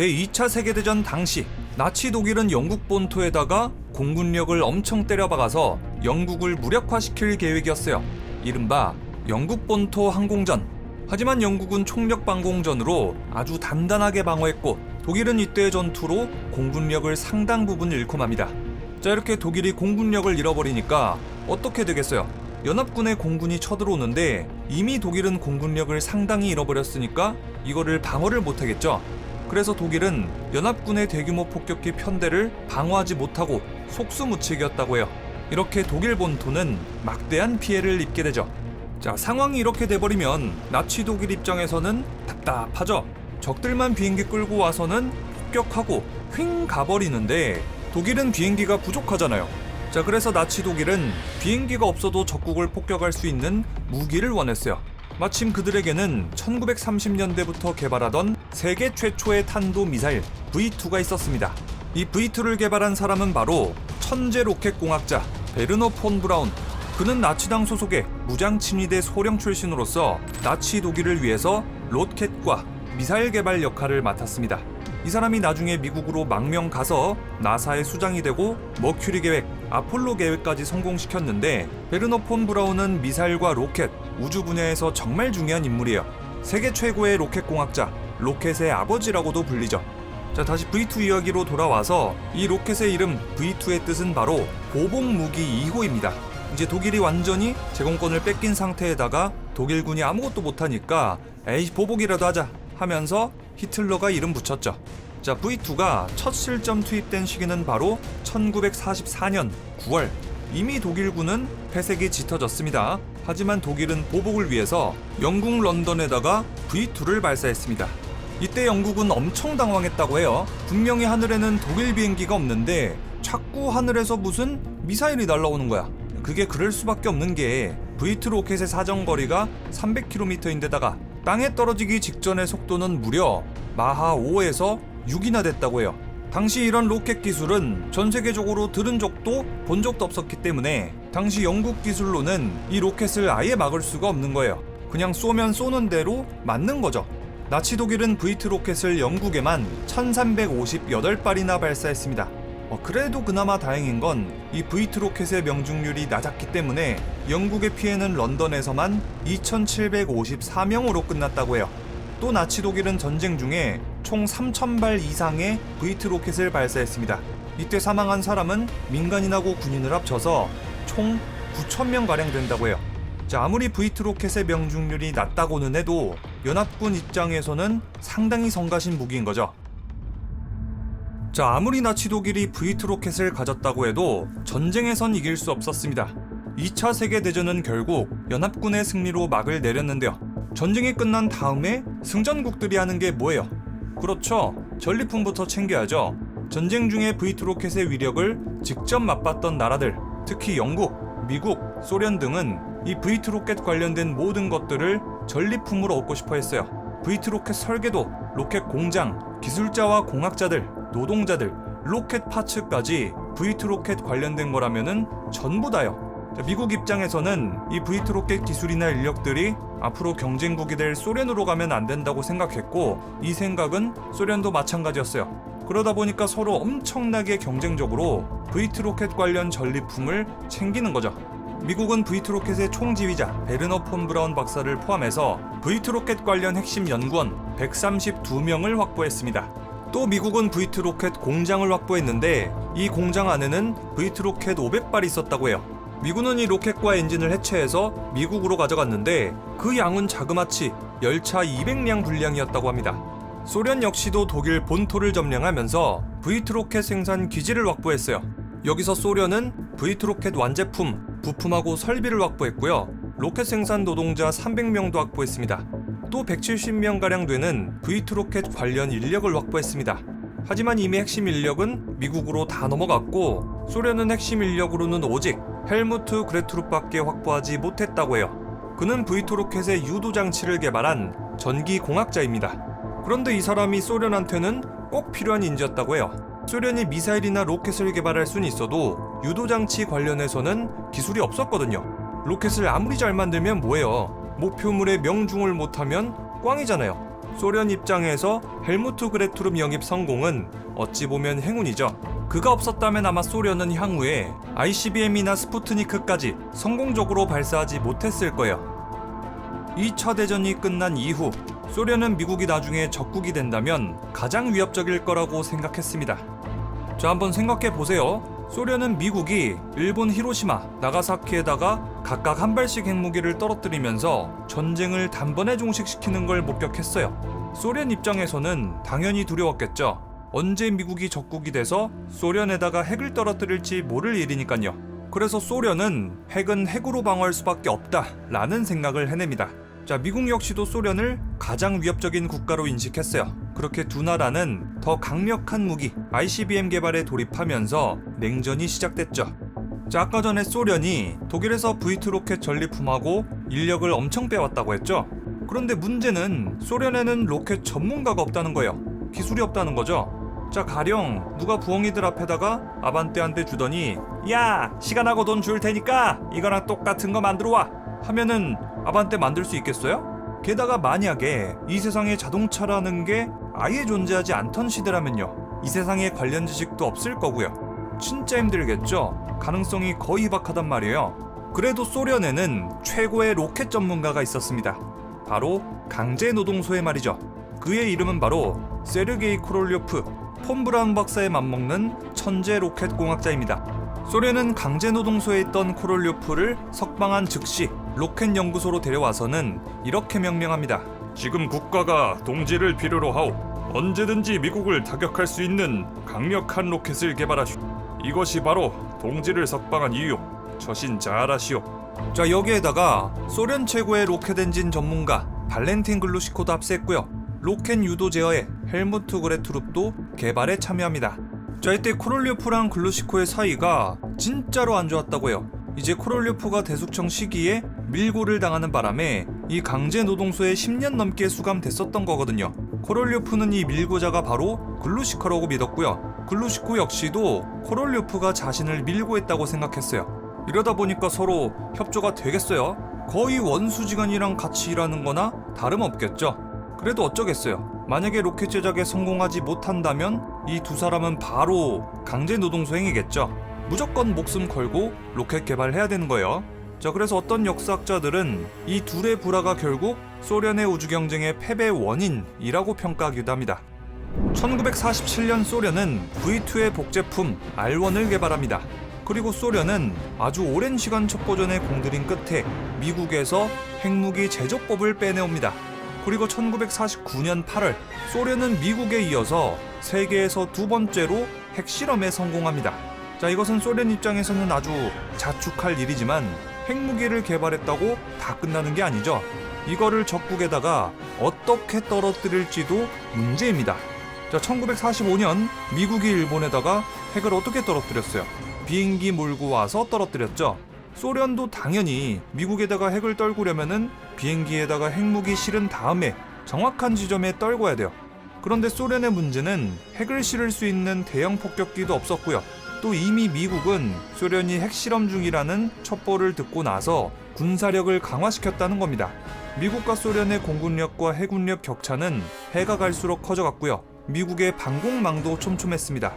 제2차 세계대전 당시 나치 독일은 영국 본토에다가 공군력을 엄청 때려박아서 영국을 무력화시킬 계획이었어요. 이른바 영국 본토 항공전. 하지만 영국은 총력 방공전으로 아주 단단하게 방어했고 독일은 이때의 전투로 공군력을 상당 부분 잃고 맙니다. 자 이렇게 독일이 공군력을 잃어버리니까 어떻게 되겠어요? 연합군의 공군이 쳐들어오는데 이미 독일은 공군력을 상당히 잃어버렸으니까 이거를 방어를 못하겠죠. 그래서 독일은 연합군의 대규모 폭격기 편대를 방어하지 못하고 속수무책이었다고 해요. 이렇게 독일 본토는 막대한 피해를 입게 되죠. 자, 상황이 이렇게 돼버리면 나치 독일 입장에서는 답답하죠. 적들만 비행기 끌고 와서는 폭격하고 휙 가버리는데 독일은 비행기가 부족하잖아요. 자, 그래서 나치 독일은 비행기가 없어도 적국을 폭격할 수 있는 무기를 원했어요. 마침 그들에게는 1930년대부터 개발하던 세계 최초의 탄도 미사일 V2가 있었습니다. 이 V2를 개발한 사람은 바로 천재 로켓 공학자 베르너 폰 브라운. 그는 나치당 소속의 무장 친위대 소령 출신으로서 나치 독일을 위해서 로켓과 미사일 개발 역할을 맡았습니다. 이 사람이 나중에 미국으로 망명 가서 나사의 수장이 되고 머큐리 계획, 아폴로 계획까지 성공시켰는데 베르너 폰 브라운은 미사일과 로켓, 우주 분야에서 정말 중요한 인물이에요. 세계 최고의 로켓 공학자, 로켓의 아버지라고도 불리죠. 자, 다시 V2 이야기로 돌아와서 이 로켓의 이름 V2의 뜻은 바로 보복 무기 2호입니다. 이제 독일이 완전히 제공권을 뺏긴 상태에다가 독일군이 아무것도 못하니까 에이 보복이라도 하자 하면서 히틀러가 이름 붙였죠. 자, V2가 첫 실전 투입된 시기는 바로 1944년 9월. 이미 독일군은 패색이 짙어졌습니다. 하지만 독일은 보복을 위해서 영국 런던에다가 V2를 발사했습니다. 이때 영국은 엄청 당황했다고 해요. 분명히 하늘에는 독일 비행기가 없는데 자꾸 하늘에서 무슨 미사일이 날라오는 거야. 그게 그럴 수밖에 없는 게 V2 로켓의 사정거리가 300km인데다가 땅에 떨어지기 직전의 속도는 무려 마하 5에서 6이나 됐다고 해요. 당시 이런 로켓 기술은 전 세계적으로 들은 적도 본 적도 없었기 때문에 당시 영국 기술로는 이 로켓을 아예 막을 수가 없는 거예요. 그냥 쏘면 쏘는 대로 맞는 거죠. 나치 독일은 V2 로켓을 영국에만 1358발이나 발사했습니다. 어, 그래도 그나마 다행인 건 이 V2 로켓의 명중률이 낮았기 때문에 영국의 피해는 런던에서만 2754명으로 끝났다고 해요. 또 나치 독일은 전쟁 중에 총 3,000발 이상의 V2 로켓을 발사했습니다. 이때 사망한 사람은 민간인하고 군인을 합쳐서 총 9,000명 가량 된다고 해요. 자, 아무리 V2 로켓의 명중률이 낮다고는 해도 연합군 입장에서는 상당히 성가신 무기인 거죠. 자, 아무리 나치 독일이 V2 로켓을 가졌다고 해도 전쟁에선 이길 수 없었습니다. 2차 세계대전은 결국 연합군의 승리로 막을 내렸는데요. 전쟁이 끝난 다음에 승전국들이 하는 게 뭐예요? 그렇죠. 전리품부터 챙겨야죠. 전쟁 중에 V2 로켓의 위력을 직접 맛봤던 나라들, 특히 영국, 미국, 소련 등은 이 V2 로켓 관련된 모든 것들을 전리품으로 얻고 싶어 했어요. V2 로켓 설계도, 로켓 공장, 기술자와 공학자들, 노동자들, 로켓 파츠까지 V2 로켓 관련된 거라면은 전부 다요. 자, 미국 입장에서는 이 V2 로켓 기술이나 인력들이 앞으로 경쟁국이 될 소련으로 가면 안 된다고 생각했고 이 생각은 소련도 마찬가지였어요. 그러다 보니까 서로 엄청나게 경쟁적으로 V2 로켓 관련 전리품을 챙기는 거죠. 미국은 V2 로켓의 총지휘자 베르너 폰 브라운 박사를 포함해서 V2 로켓 관련 핵심 연구원 132명을 확보했습니다. 또 미국은 V2 로켓 공장을 확보했는데 이 공장 안에는 V2 로켓 500발이 있었다고 해요. 미군은 이 로켓과 엔진을 해체해서 미국으로 가져갔는데 그 양은 자그마치 열차 200량 분량이었다고 합니다. 소련 역시도 독일 본토를 점령하면서 V2 로켓 생산 기지를 확보했어요. 여기서 소련은 V2 로켓 완제품, 부품하고 설비를 확보했고요. 로켓 생산 노동자 300명도 확보했습니다. 또 170명 가량 되는 V2 로켓 관련 인력을 확보했습니다. 하지만 이미 핵심 인력은 미국으로 다 넘어갔고 소련은 핵심 인력으로는 오직 헬무트 그레투르밖에 확보하지 못했다고 해요. 그는 V2 로켓의 유도 장치를 개발한 전기 공학자입니다. 그런데 이 사람이 소련한테는 꼭 필요한 인재였다고 해요. 소련이 미사일이나 로켓을 개발할 수는 있어도 유도 장치 관련해서는 기술이 없었거든요. 로켓을 아무리 잘 만들면 뭐예요? 목표물에 명중을 못하면 꽝이잖아요. 소련 입장에서 헬무트 그레투름 영입 성공은 어찌 보면 행운이죠. 그가 없었다면 아마 소련은 향후에 ICBM이나 스푸트니크까지 성공적으로 발사하지 못했을 거예요. 2차 대전이 끝난 이후 소련은 미국이 나중에 적국이 된다면 가장 위협적일 거라고 생각했습니다. 자, 한번 생각해 보세요. 소련은 미국이 일본 히로시마, 나가사키에다가 각각 한 발씩 핵무기를 떨어뜨리면서 전쟁을 단번에 종식시키는 걸 목격했어요. 소련 입장에서는 당연히 두려웠겠죠. 언제 미국이 적국이 돼서 소련에다가 핵을 떨어뜨릴지 모를 일이니까요. 그래서 소련은 핵은 핵으로 방어할 수밖에 없다 라는 생각을 해냅니다. 자, 미국 역시도 소련을 가장 위협적인 국가로 인식했어요. 그렇게 두 나라는 더 강력한 무기 ICBM 개발에 돌입하면서 냉전이 시작됐죠. 자, 아까 전에 소련이 독일에서 V2 로켓 전리품하고 인력을 엄청 빼왔다고 했죠. 그런데 문제는 소련에는 로켓 전문가가 없다는 거예요. 기술이 없다는 거죠. 자, 가령 누가 부엉이들 앞에다가 아반떼 한 대 주더니 야, 시간하고 돈 줄 테니까 이거랑 똑같은 거 만들어 와. 하면은 아반떼 만들 수 있겠어요? 게다가 만약에 이 세상에 자동차라는 게 아예 존재하지 않던 시대라면요. 이 세상에 관련 지식도 없을 거고요. 진짜 힘들겠죠? 가능성이 거의 희박하단 말이에요. 그래도 소련에는 최고의 로켓 전문가가 있었습니다. 바로 강제 노동소의 말이죠. 그의 이름은 바로 세르게이 코롤료프, 폰 브라운 박사에 맞먹는 천재 로켓 공학자입니다. 소련은 강제 노동소에 있던 코롤료프를 석방한 즉시 로켓 연구소로 데려와서는 이렇게 명령합니다. 지금 국가가 동지를 필요로 하오. 언제든지 미국을 타격할 수 있는 강력한 로켓을 개발하시오. 이것이 바로 동지를 석방한 이유. 처신 잘하시오. 자 여기에다가 소련 최고의 로켓 엔진 전문가 발렌틴 글루시코도 합세했고요. 로켓 유도 제어에 헬무트 그레투룹도 개발에 참여합니다. 자 이때 코롤리오프랑 글루시코의 사이가 진짜로 안 좋았다고요. 이제 코롤리오프가 대숙청 시기에 밀고를 당하는 바람에 이 강제 노동소에 10년 넘게 수감됐었던 거거든요. 코롤리오프는 이 밀고자가 바로 글루시코라고 믿었고요. 글루시코 역시도 코롤리오프가 자신을 밀고 했다고 생각했어요. 이러다 보니까 서로 협조가 되겠어요. 거의 원수지간이랑 같이 일하는 거나 다름없겠죠. 그래도 어쩌겠어요. 만약에 로켓 제작에 성공하지 못한다면 이 두 사람은 바로 강제 노동 수행이겠죠. 무조건 목숨 걸고 로켓 개발해야 되는 거예요. 자, 그래서 어떤 역사학자들은 이 둘의 불화가 결국 소련의 우주 경쟁의 패배 원인이라고 평가하기도 합니다. 1947년 소련은 V2의 복제품 R1을 개발합니다. 그리고 소련은 아주 오랜 시간 첩보전에 공들인 끝에 미국에서 핵무기 제조법을 빼내옵니다. 그리고 1949년 8월 소련은 미국에 이어서 세계에서 두 번째로 핵실험에 성공합니다. 자, 이것은 소련 입장에서는 아주 자축할 일이지만 핵무기를 개발했다고 다 끝나는 게 아니죠. 이거를 적국에다가 어떻게 떨어뜨릴지도 문제입니다. 자, 1945년 미국이 일본에다가 핵을 어떻게 떨어뜨렸어요? 비행기 몰고 와서 떨어뜨렸죠. 소련도 당연히 미국에다가 핵을 떨구려면은 비행기에다가 핵무기 실은 다음에 정확한 지점에 떨궈야 돼요. 그런데 소련의 문제는 핵을 실을 수 있는 대형 폭격기도 없었고요. 또 이미 미국은 소련이 핵실험 중이라는 첩보를 듣고 나서 군사력을 강화시켰다는 겁니다. 미국과 소련의 공군력과 해군력 격차는 해가 갈수록 커져갔고요. 미국의 방공망도 촘촘했습니다.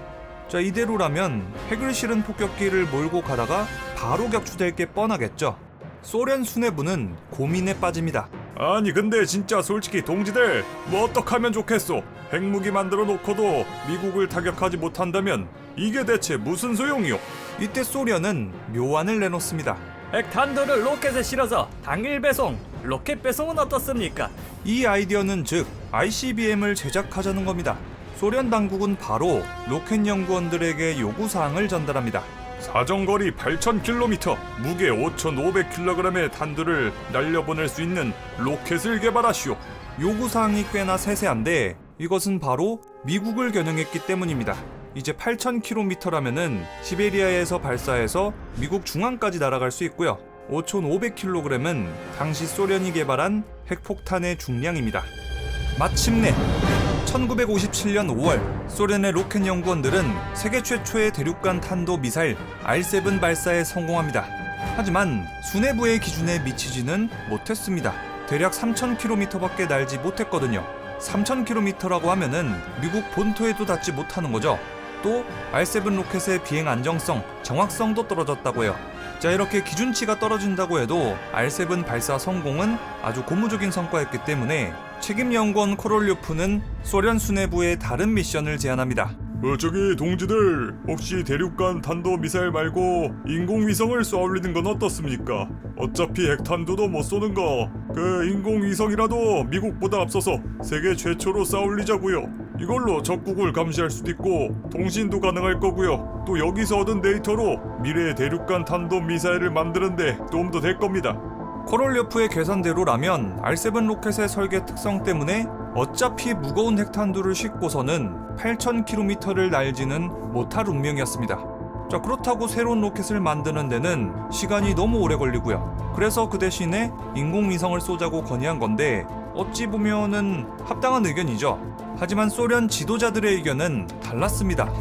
자, 이대로라면 핵을 실은 폭격기를 몰고 가다가 바로 격추될 게 뻔하겠죠. 소련 수뇌부는 고민에 빠집니다. 아니 근데 진짜 솔직히 동지들 뭐 어떡하면 좋겠소 핵무기 만들어 놓고도 미국을 타격하지 못한다면 이게 대체 무슨 소용이오 이때 소련은 묘안을 내놓습니다. 핵탄두를 로켓에 실어서 당일 배송, 로켓 배송은 어떻습니까? 이 아이디어는 즉 ICBM을 제작하자는 겁니다. 소련 당국은 바로 로켓 연구원들에게 요구 사항을 전달합니다. 사정거리 8,000km 무게 5,500kg의 탄두를 날려보낼 수 있는 로켓을 개발하시오 요구 사항이 꽤나 세세한데 이것은 바로 미국을 겨냥했기 때문입니다. 이제 8,000km라면은 시베리아에서 발사해서 미국 중앙까지 날아갈 수 있고요. 5,500kg은 당시 소련이 개발한 핵폭탄의 중량입니다. 마침내 1957년 5월 소련의 로켓 연구원들은 세계 최초의 대륙간 탄도 미사일 R7 발사에 성공합니다. 하지만 수뇌부의 기준에 미치지는 못했습니다. 대략 3,000km밖에 날지 못했거든요. 3,000km라고 하면은 미국 본토에도 닿지 못하는 거죠. 또 R7 로켓의 비행 안정성, 정확성도 떨어졌다고 해요. 자 이렇게 기준치가 떨어진다고 해도 R7 발사 성공은 아주 고무적인 성과였기 때문에 책임 연구원 코롤료프는 소련 수뇌부에 다른 미션을 제안합니다. 어, 저기 동지들 혹시 대륙간 탄도 미사일 말고 인공위성을 쏘아올리는 건 어떻습니까? 어차피 핵탄두도 못 쏘는 거 그 인공위성이라도 미국보다 앞서서 세계 최초로 쏘아올리자고요. 이걸로 적국을 감시할 수도 있고 통신도 가능할 거고요. 또 여기서 얻은 데이터로 미래의 대륙간 탄도 미사일을 만드는데 도움도 될 겁니다. 코롤료프의 계산대로라면 R7 로켓의 설계 특성 때문에 어차피 무거운 핵탄두를 싣고서는 8,000km를 날지는 못할 운명이었습니다. 자, 그렇다고 새로운 로켓을 만드는 데는 시간이 너무 오래 걸리고요. 그래서 그 대신에 인공위성을 쏘자고 건의한 건데 어찌 보면은 합당한 의견이죠. 하지만 소련 지도자들의 의견은 달랐습니다.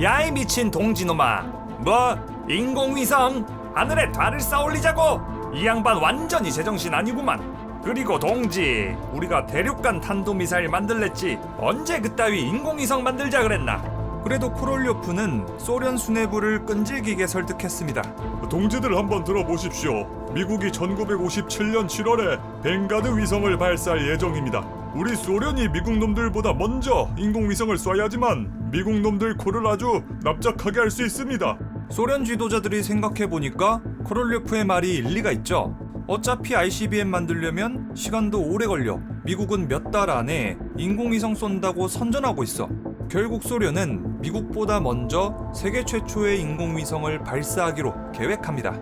야이 미친 동지놈아 뭐 인공위성 하늘에 달을 쌓아올리자고 이 양반 완전히 제정신 아니구만 그리고 동지 우리가 대륙간 탄도미사일 만들랬지 언제 그따위 인공위성 만들자 그랬나 그래도 코롤료프는 소련 수뇌부를 끈질기게 설득했습니다. 동지들 한번 들어보십시오. 미국이 1957년 7월에 벵가드 위성을 발사할 예정입니다. 우리 소련이 미국 놈들보다 먼저 인공위성을 쏴야지만 미국 놈들 코를 아주 납작하게 할 수 있습니다. 소련 지도자들이 생각해보니까 코롤료프의 말이 일리가 있죠. 어차피 ICBM 만들려면 시간도 오래 걸려. 미국은 몇 달 안에 인공위성 쏜다고 선전하고 있어. 결국 소련은 미국보다 먼저 세계 최초의 인공위성을 발사하기로 계획합니다.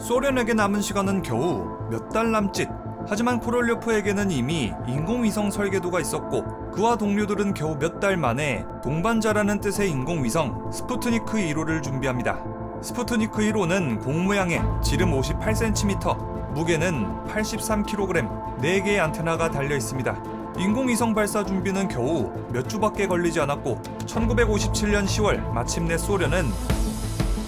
소련에게 남은 시간은 겨우 몇 달 남짓. 하지만 코롤료프에게는 이미 인공위성 설계도가 있었고 그와 동료들은 겨우 몇 달 만에 동반자라는 뜻의 인공위성 스푸트니크 1호를 준비합니다. 스푸트니크 1호는 공 모양의 지름 58cm, 무게는 83kg, 4개의 안테나가 달려 있습니다. 인공위성 발사 준비는 겨우 몇 주밖에 걸리지 않았고 1957년 10월 마침내 소련은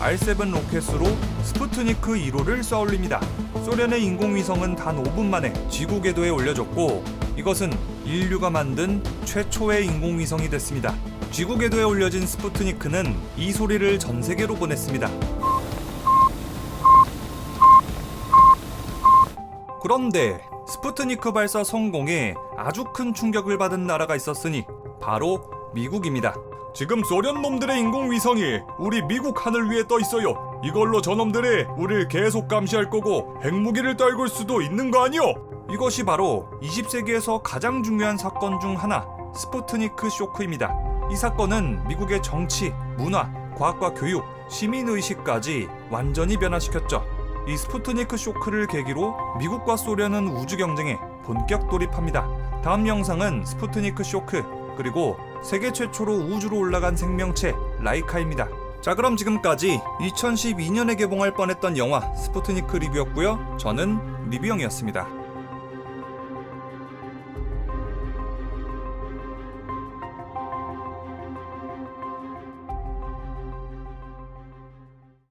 R7 로켓으로 스푸트니크 1호를 쏘아올립니다. 소련의 인공위성은 단 5분 만에 지구 궤도에 올려졌고 이것은 인류가 만든 최초의 인공위성이 됐습니다. 지구 궤도에 올려진 스푸트니크는 이 소리를 전 세계로 보냈습니다. 그런데 스푸트니크 발사 성공에 아주 큰 충격을 받은 나라가 있었으니 바로 미국입니다. 지금 소련 놈들의 인공위성이 우리 미국 하늘 위에 떠 있어요. 이걸로 저놈들이 우리를 계속 감시할 거고 핵무기를 떨굴 수도 있는 거 아니요? 이것이 바로 20세기에서 가장 중요한 사건 중 하나, 스푸트니크 쇼크입니다. 이 사건은 미국의 정치, 문화, 과학과 교육, 시민의식까지 완전히 변화시켰죠. 이 스푸트니크 쇼크를 계기로 미국과 소련은 우주 경쟁에 본격 돌입합니다. 다음 영상은 스푸트니크 쇼크, 그리고 세계 최초로 우주로 올라간 생명체 라이카입니다. 자 그럼 지금까지 2012년에 개봉할 뻔했던 영화 스푸트니크 리뷰였고요. 저는 리뷰영이었습니다.